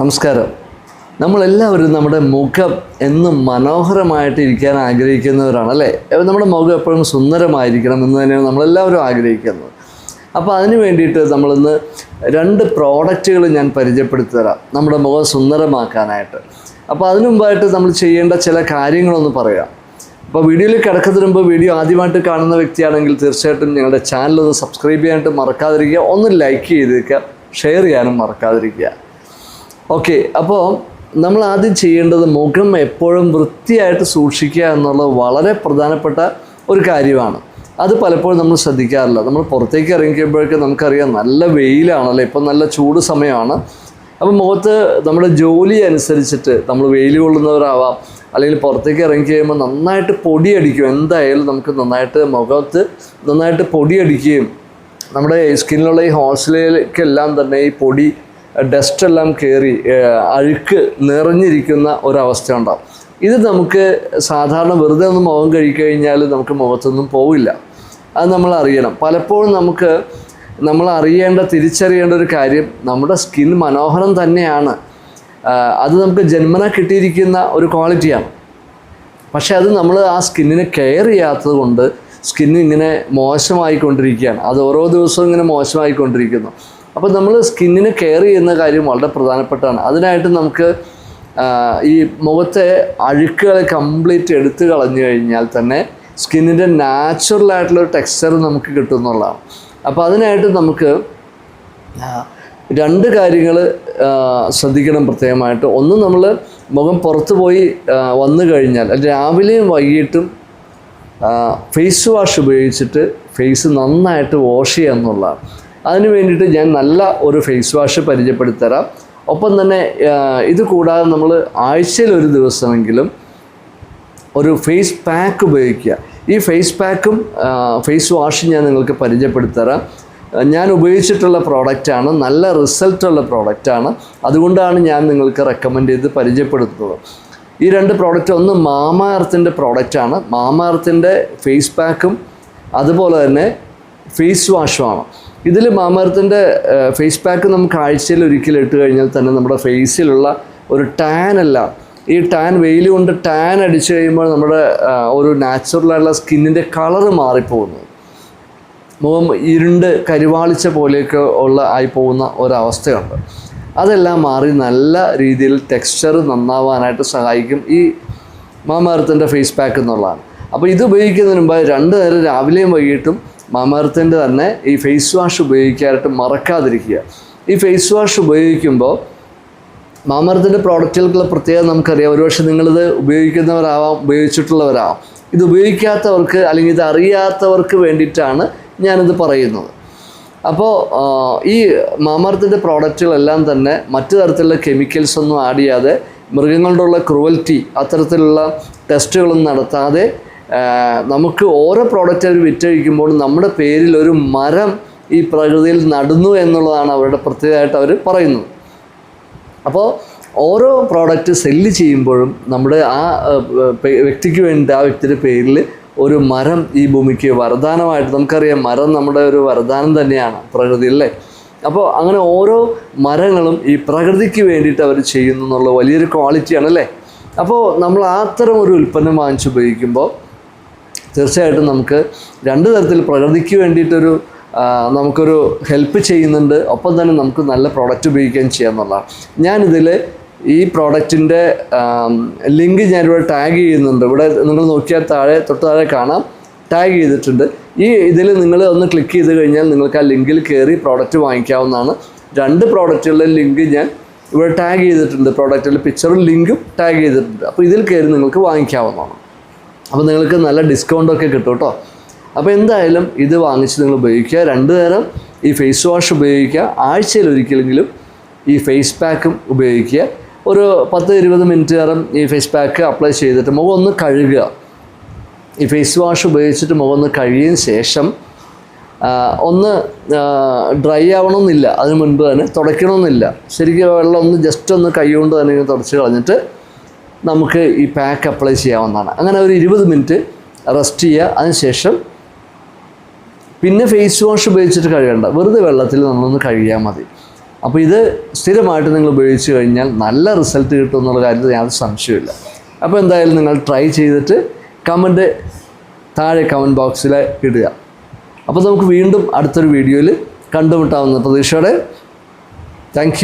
നമസ്കാരം. നമ്മളെല്ലാവരും നമ്മുടെ മുഖം എന്നും മനോഹരമായിട്ട് ഇരിക്കാൻ ആഗ്രഹിക്കുന്നവരാണ് അല്ലേ നമ്മുടെ മുഖം എപ്പോഴും സുന്ദരമായിരിക്കണം എന്ന് തന്നെയാണ് നമ്മളെല്ലാവരും ആഗ്രഹിക്കുന്നത്. അപ്പോൾ അതിന് വേണ്ടിയിട്ട് നമ്മളിന്ന് രണ്ട് പ്രോഡക്റ്റുകൾ ഞാൻ പരിചയപ്പെടുത്തി തരാം നമ്മുടെ മുഖം സുന്ദരമാക്കാനായിട്ട്. അപ്പോൾ അതിനു മുമ്പായിട്ട് നമ്മൾ ചെയ്യേണ്ട ചില കാര്യങ്ങളൊന്ന് പറയാം. അപ്പോൾ വീഡിയോയിൽ കിടക്കുന്നതിന് മുമ്പ് വീഡിയോ ആദ്യമായിട്ട് കാണുന്ന വ്യക്തിയാണെങ്കിൽ തീർച്ചയായിട്ടും ഞങ്ങളുടെ ചാനൽ ഒന്ന് സബ്സ്ക്രൈബ് ചെയ്യാനായിട്ട് മറക്കാതിരിക്കുക. ഒന്ന് ലൈക്ക് ചെയ്തേക്കുക ഷെയർ ചെയ്യാനും മറക്കാതിരിക്കുക. ഓക്കെ അപ്പോൾ നമ്മൾ ആദ്യം ചെയ്യേണ്ടത് മുഖം എപ്പോഴും വൃത്തിയായിട്ട് സൂക്ഷിക്കുക എന്നുള്ളത് വളരെ പ്രധാനപ്പെട്ട ഒരു കാര്യമാണ്. അത് പലപ്പോഴും നമ്മൾ ശ്രദ്ധിക്കാറില്ല. നമ്മൾ പുറത്തേക്ക് ഇറങ്ങിക്കുമ്പോഴേക്കും നമുക്കറിയാം നല്ല വെയിലാണല്ലോ? ഇപ്പം നല്ല ചൂട് സമയമാണ്. അപ്പം മുഖത്ത് നമ്മുടെ ജോലി അനുസരിച്ചിട്ട് നമ്മൾ വെയിൽ കൊള്ളുന്നവരാവാം. അല്ലെങ്കിൽ പുറത്തേക്ക് ഇറങ്ങി കഴിയുമ്പോൾ നന്നായിട്ട് പൊടിയടിക്കും. എന്തായാലും നമുക്ക് നന്നായിട്ട് മുഖത്ത് നന്നായിട്ട് പൊടിയടിക്കുകയും നമ്മുടെ സ്കിന്നിലുള്ള ഈ ഹോസ്റ്റലിലേക്കെല്ലാം തന്നെ ഈ പൊടി ഡസ്റ്റ് എല്ലാം കയറി അഴുക്ക് നിറഞ്ഞിരിക്കുന്ന ഒരവസ്ഥ ഉണ്ടാവും ഇത് നമുക്ക് സാധാരണ വെറുതെ ഒന്ന് മുഖം കഴിക്കഴിഞ്ഞാൽ നമുക്ക് മുഖത്തൊന്നും പോവില്ല. അത് നമ്മൾ അറിയണം. പലപ്പോഴും നമുക്ക് നമ്മൾ അറിയേണ്ട തിരിച്ചറിയേണ്ട ഒരു കാര്യം നമ്മുടെ സ്കിൻ മനോഹരം തന്നെയാണ്. അത് നമുക്ക് ജന്മന കിട്ടിയിരിക്കുന്ന ഒരു ക്വാളിറ്റിയാണ്. പക്ഷേ അത് നമ്മൾ ആ സ്കിന്നിനെ കെയർ ചെയ്യാത്തത് കൊണ്ട് സ്കിന്ന് ഇങ്ങനെ മോശമായിക്കൊണ്ടിരിക്കുകയാണ്. അത് ഓരോ ദിവസവും ഇങ്ങനെ മോശമായിക്കൊണ്ടിരിക്കുന്നു. അപ്പോൾ നമ്മൾ സ്കിന്നിന് കെയർ ചെയ്യുന്ന കാര്യം വളരെ പ്രധാനപ്പെട്ടാണ്. അതിനായിട്ട് നമുക്ക് ഈ മുഖത്തെ അഴുക്കുകളെ കംപ്ലീറ്റ് എടുത്തു കളഞ്ഞു കഴിഞ്ഞാൽ തന്നെ സ്കിന്നിന്റെ നാച്ചുറലായിട്ടുള്ള ടെക്സ്ചർ നമുക്ക് കിട്ടുമെന്നുള്ളതാണ് അപ്പോൾ അതിനായിട്ട് നമുക്ക് രണ്ട് കാര്യങ്ങൾ ശ്രദ്ധിക്കണം പ്രത്യേകമായിട്ട്. ഒന്ന് നമ്മൾ മുഖം പുറത്ത് പോയി വന്നു കഴിഞ്ഞാൽ രാവിലെയും വൈകിട്ടും ഫേസ് വാഷ് ഉപയോഗിച്ചിട്ട് ഫേസ് നന്നായിട്ട് വാഷ് ചെയ്യുക എന്നുള്ളതാണ്. അതിന് വേണ്ടിയിട്ട് ഞാൻ നല്ല ഒരു ഫേസ് വാഷ് പരിചയപ്പെടുത്തരാം. ഒപ്പം തന്നെ ഇത് കൂടാതെ നമ്മൾ ആഴ്ചയിൽ ഒരു ദിവസമെങ്കിലും ഒരു ഫേസ് പാക്ക് ഉപയോഗിക്കുക. ഈ ഫേസ് പാക്കും ഫേസ് വാഷും ഞാൻ നിങ്ങൾക്ക് പരിചയപ്പെടുത്തരാം. ഞാൻ ഉപയോഗിച്ചിട്ടുള്ള പ്രോഡക്റ്റാണ് നല്ല റിസൾട്ടുള്ള പ്രോഡക്റ്റാണ് അതുകൊണ്ടാണ് ഞാൻ നിങ്ങൾക്ക് റെക്കമെൻഡ് ചെയ്ത് പരിചയപ്പെടുത്തുന്നത്. ഈ രണ്ട് പ്രോഡക്റ്റ് ഒന്ന് മാമ എർത്തിന്റെ പ്രോഡക്റ്റാണ് മാമ എർത്തിന്റെ ഫേസ് പാക്കും അതുപോലെ തന്നെ ഫേസ് വാഷുമാണ് ഇതിൽ മാമർത്തിന്റെ ഫേസ് പാക്ക് നമുക്ക് ആഴ്ചയിൽ ഒരിക്കൽ ഇട്ട് കഴിഞ്ഞാൽ തന്നെ നമ്മുടെ ഫേസിലുള്ള ഒരു ടാൻ അല്ല. ഈ ടാൻ വെയിൽ കൊണ്ട് ടാൻ അടിച്ചു കഴിയുമ്പോൾ നമ്മുടെ ഒരു നാച്ചുറലായിട്ടുള്ള സ്കിന്നിന്റെ കളറ് മാറിപ്പോകുന്നു. മുഖം ഇരുണ്ട് കരിവാളിച്ച പോലെയൊക്കെ ഉള്ള ആയി പോകുന്ന ഒരവസ്ഥയുണ്ട്. അതെല്ലാം മാറി നല്ല രീതിയിൽ ടെക്സ്ചർ നന്നാവാനായിട്ട് സഹായിക്കും ഈ മാമർത്തിന്റെ ഫേസ് പാക്ക് എന്നുള്ളതാണ്. അപ്പോൾ ഇത് ഉപയോഗിക്കുന്നതിന് മുമ്പ് രണ്ട് നേരം രാവിലെയും വൈകിട്ടും മാമർത്തിന്റെ തന്നെ ഈ ഫേസ് വാഷ് ഉപയോഗിക്കാനായിട്ട് മറക്കാതിരിക്കുക. ഈ ഫേസ് വാഷ് ഉപയോഗിക്കുമ്പോൾ മാമർത്തിന്റെ പ്രോഡക്റ്റുകൾക്കുള്ള പ്രത്യേകത നമുക്കറിയാം. ഒരുപക്ഷെ നിങ്ങളിത് ഉപയോഗിക്കുന്നവരാവാം ഉപയോഗിച്ചിട്ടുള്ളവരാവാം. ഇത് ഉപയോഗിക്കാത്തവർക്ക് അല്ലെങ്കിൽ ഇത് അറിയാത്തവർക്ക് വേണ്ടിയിട്ടാണ് ഞാനിത് പറയുന്നത്. അപ്പോൾ ഈ മാമർത്തിന്റെ പ്രോഡക്റ്റുകളെല്ലാം തന്നെ മറ്റു തരത്തിലുള്ള കെമിക്കൽസ് ഒന്നും ആഡ് ചെയ്യാതെ മൃഗങ്ങളോടുള്ള ക്രൂവൽറ്റി അത്തരത്തിലുള്ള ടെസ്റ്റുകളൊന്നും നടത്താതെ നമുക്ക് ഓരോ പ്രോഡക്റ്റ് അവർ വിറ്റഴിക്കുമ്പോൾ നമ്മുടെ പേരിൽ ഒരു മരം ഈ പ്രകൃതിയിൽ നടുന്നു എന്നുള്ളതാണ് അവരുടെ പ്രത്യേകമായിട്ട് അവർ പറയുന്നത്. അപ്പോൾ ഓരോ പ്രോഡക്റ്റ് സെല്ല് ചെയ്യുമ്പോഴും നമ്മുടെ ആ വ്യക്തിക്ക് വേണ്ടി ആ വ്യക്തിയുടെ പേരിൽ ഒരു മരം ഈ ഭൂമിക്ക് വരദാനമായിട്ട് നമുക്കറിയാം മരം നമ്മുടെ ഒരു വരദാനം തന്നെയാണ് പ്രകൃതി അല്ലേ? അപ്പോൾ അങ്ങനെ ഓരോ മരങ്ങളും ഈ പ്രകൃതിക്ക് വേണ്ടിയിട്ട് അവർ ചെയ്യുന്നു എന്നുള്ള വലിയൊരു ക്വാളിറ്റിയാണ് അല്ലേ? അപ്പോൾ നമ്മൾ അത്തരം ഒരു ഉൽപ്പന്നം വാങ്ങിച്ച് ഉപയോഗിക്കുമ്പോൾ തീർച്ചയായിട്ടും നമുക്ക് രണ്ട് തരത്തിൽ പ്രകൃതിക്ക് വേണ്ടിയിട്ടൊരു നമുക്കൊരു ഹെൽപ്പ് ചെയ്യുന്നുണ്ട്. ഒപ്പം തന്നെ നമുക്ക് നല്ല പ്രോഡക്റ്റ് ഉപയോഗിക്കുകയും ചെയ്യാമെന്നുള്ളതാണ് ഞാനിതിൽ ഈ പ്രോഡക്റ്റിന്റെ ലിങ്ക് ഞാനിവിടെ ടാഗ് ചെയ്യുന്നുണ്ട്. ഇവിടെ നിങ്ങൾ നോക്കിയാൽ താഴെ തൊട്ട് താഴെ കാണാം. ടാഗ് ചെയ്തിട്ടുണ്ട്. ഈ ഇതിൽ നിങ്ങൾ ഒന്ന് ക്ലിക്ക് ചെയ്ത് കഴിഞ്ഞാൽ നിങ്ങൾക്ക് ആ ലിങ്കിൽ കയറി പ്രോഡക്റ്റ് വാങ്ങിക്കാവുന്നതാണ്. രണ്ട് പ്രോഡക്റ്റുകളുടെ ലിങ്ക് ഞാൻ ഇവിടെ ടാഗ് ചെയ്തിട്ടുണ്ട്. പ്രോഡക്റ്റിന്റെ പിക്ചറും ലിങ്കും ടാഗ് ചെയ്തിട്ടുണ്ട്. അപ്പോൾ ഇതിൽ കയറി നിങ്ങൾക്ക് വാങ്ങിക്കാവുന്നതാണ്. അപ്പോൾ നിങ്ങൾക്ക് നല്ല ഡിസ്കൗണ്ടൊക്കെ കിട്ടും കേട്ടോ അപ്പോൾ എന്തായാലും ഇത് വാങ്ങിച്ച് നിങ്ങൾ ഉപയോഗിക്കുക. രണ്ട് നേരം ഈ ഫേസ് വാഷ് ഉപയോഗിക്കുക. ആഴ്ചയിൽ ഒരിക്കലെങ്കിലും ഈ ഫേസ് പാക്കും ഉപയോഗിക്കുക. ഒരു പത്ത് ഇരുപത് മിനിറ്റ് നേരം ഈ ഫേസ് പാക്ക് അപ്ലൈ ചെയ്തിട്ട് മുഖം ഒന്ന് കഴുകുക. ഈ ഫേസ് വാഷ് ഉപയോഗിച്ചിട്ട് മുഖം ഒന്ന് കഴുകിയതിന് ശേഷം ഒന്ന് ഡ്രൈ ആവണമെന്നില്ല. അതിന് മുൻപ് തന്നെ തുടയ്ക്കണമെന്നില്ല. ശരിക്കും വെള്ളം ഒന്ന് ജസ്റ്റ് ഒന്ന് കൈ കൊണ്ട് തന്നെ തുടച്ച് കളഞ്ഞിട്ട് നമുക്ക് ഈ പാക്ക് അപ്ലൈ ചെയ്യാവുന്നതാണ്. അങ്ങനെ ഒരു ഇരുപത് മിനിറ്റ് റെസ്റ്റ് ചെയ്യുക. അതിനുശേഷം പിന്നെ ഫേസ് വാഷ് ഉപയോഗിച്ചിട്ട് കഴുകണ്ട. വെറുതെ വെള്ളത്തിൽ നമ്മളൊന്ന് കഴുകിയാൽ മതി. അപ്പോൾ ഇത് സ്ഥിരമായിട്ട് നിങ്ങൾ ഉപയോഗിച്ച് കഴിഞ്ഞാൽ നല്ല റിസൾട്ട് കിട്ടും എന്നുള്ള കാര്യത്തിൽ യാതൊരു സംശയമില്ല അപ്പോൾ എന്തായാലും നിങ്ങൾ ട്രൈ ചെയ്തിട്ട് കമന്റ് താഴെ കമന്റ് ബോക്സിൽ ഇടുക. അപ്പോൾ നമുക്ക് വീണ്ടും അടുത്തൊരു വീഡിയോയിൽ കണ്ടുമുട്ടാവുന്ന പ്രതീക്ഷയോടെ. താങ്ക്